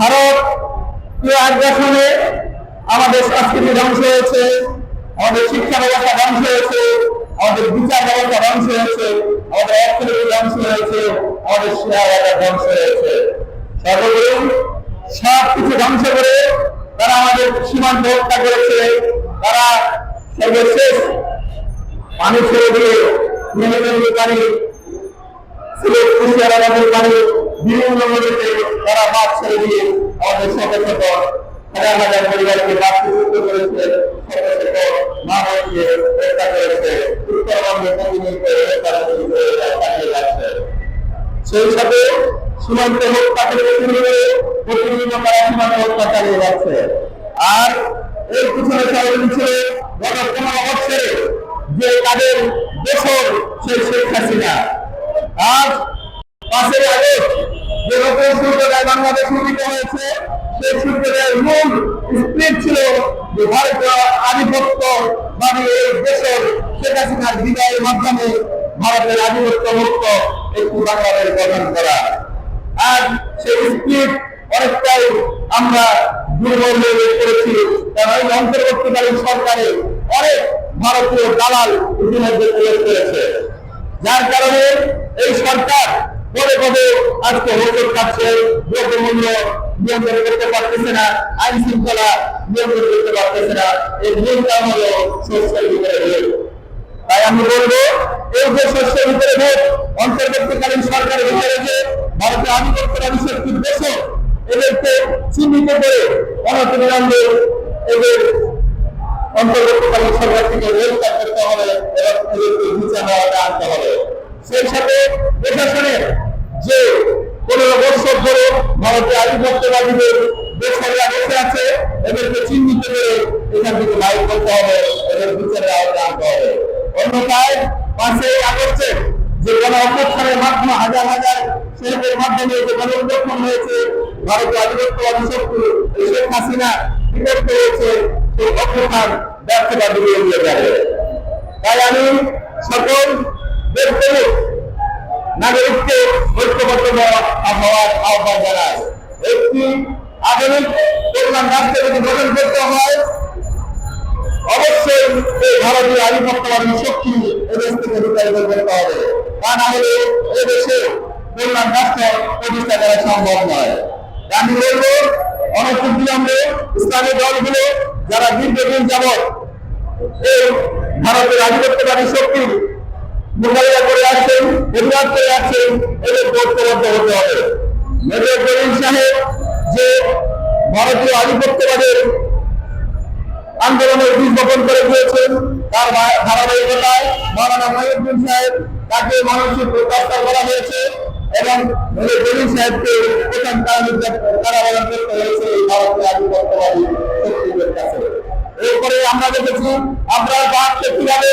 ভারতীয় আগ্রাসনে আমাদের সংস্কৃতি ধ্বংস হয়েছে, আমাদের শিক্ষা ব্যবস্থা ধ্বংস হয়েছে, আমাদের বিচার ব্যবস্থা ধ্বংস হয়েছে, আমাদের অর্থনীতি ধ্বংস হয়েছে, আমাদের শেয়ার ধ্বংস হয়েছে। সর্বোপরি সব কিছু ধ্বংস করে তারা আমাদের সীমান্ত হত্যা করেছে, তারা সর্বশেষ পানি ছেড়ে দিয়ে পানি সিলেট কুশিয়ারা পানি বিভিন্ন মাছ ছেড়ে দিয়ে আমাদের শত শত হাজার হাজার পরিবারকে বাড়তি যুক্ত করেছে করেছে, উত্তরবঙ্গে প্রতিনিয়ত তারা চালিয়ে যাচ্ছে। আর এর পিছনে ষড়যন্ত্র ছিল গত পনেরো যে তাদের দেশর সেই শেখ হাসিনা। আজ পাশের আগে যে নতুন সূর্যোদয় বাংলাদেশ নির্মিত হয়েছে, সেই সূর্যোদয়ের মূল স্প্রিট ছিল যে ভারতীয় আধিপত্য মানে এই দেশের শেখ হাসিনার বিদায়ের মাধ্যমে ভারতের আধিপত্য মুক্ত একটি বাংলাদেশ গঠন করা। আর সেই স্পিড অনেকটাই আমরা দুর্বল হয়ে করেছি, কারণ এই অন্তর্বর্তীকালীন সরকারে অনেক ভারতীয় দালাল ইতিমধ্যে প্রয়োগ করেছে যার কারণে এই সরকার পদে পদে আজকে হোটেল খাচ্ছে দ্রব্যমূল্য নিয়ন্ত্রণ করতে পারতেছে না, আইন শৃঙ্খলা নিয়ন্ত্রণ করতে পারতেছে না মূল কারণ হলো শস্যের ভিতরে ভোট তাই আমি বলব, এই যে শস্যের ভিতরে ভোট অন্তর্বর্তীকালীন সরকারের ভিতরে যে ভারতের আধিপত্যবাদী শক্তির দেশ এদেরকে চিহ্নিত করে অনতিবিলম্বে এদের অন্তর্বর্তীকালীন সরকার থেকে গ্রেফতার করতে হবে এবং এদেরকে বিচার হওয়াটা আনতে হবে। সেই সাথে প্রশাসনের যে পনেরো বছর ধরে ভারতের আধিপত্যবাদীদের দেশরা বসে আছে, এদেরকে চিহ্নিত করে এখান থেকে বাইর করতে হবে, এদের বিচারের আওতায় আনতে হবে। অন্যথায় পাশে আগস্টে যে গণ অভ্যুত্থানের মাধ্যমে হাজার হাজার শহীদের মাধ্যমে যে গণ হয়েছে ভারতের আধিপত্যবাদী শক্তি শেখ হাসিনা বিতর্ক হয়েছে, সেই অভ্যুত্থান ব্যর্থতা ডুবিয়ে দিয়ে যাবে। তাই আমি সকল দেশপ্রেমিক নাগরিককে ঐক্যবদ্ধ হওয়ার আহ্বান জানাই একটি আধুনিক কল্যাণ গঠন করতে হয়। অবশ্যই এই ভারতীয় আধিপত্যবাদী শক্তি এদেশ থেকে বিতাড়িত করতে হবে। তা না হলে এদেশে কল্যাণ রাষ্ট্র প্রতিষ্ঠা করা সম্ভব নয়। আমি বলব অনেক বিলম্বে ইসলামী দলগুলো যারা দীর্ঘদিন যাবৎ এই ভারতের আধিপত্যবাদী শক্তি মোকাবিলা করে আসছেন প্রতিবাদ করে আসছেন, এদের ঐক্যবদ্ধ হতে হবে। মেজর করিম সাহেব যে ভারতীয় আধিপত্যবাদের আন্দোলনের বীজ বপন করে দিয়েছেন তার ধারাবাহিকতায় মৌলানা মহিউদ্দিন সাহেব তাকে মানসিক প্রত্যাখ্যান করা হয়েছে এবং করিম সাহেবকে প্রথম কারাবরণ করতে হয়েছে, এই ভারতীয় আমরা দেখেছি, আমরা কীভাবে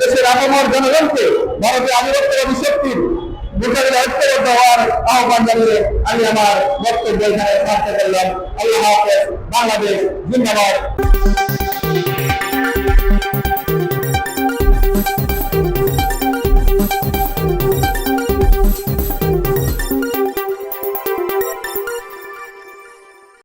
দেশের আপামর জনগণকে ভারতীয় আধিপত্যবাদী শক্তির মোকাবিলা ঐক্যবদ্ধ হওয়ার আহ্বান জানিয়ে আমি আমার বক্তব্য এখানে সমাপ্ত করলাম। আল্লাহ হাফেজ, বাংলাদেশ জিন্দাবাদ।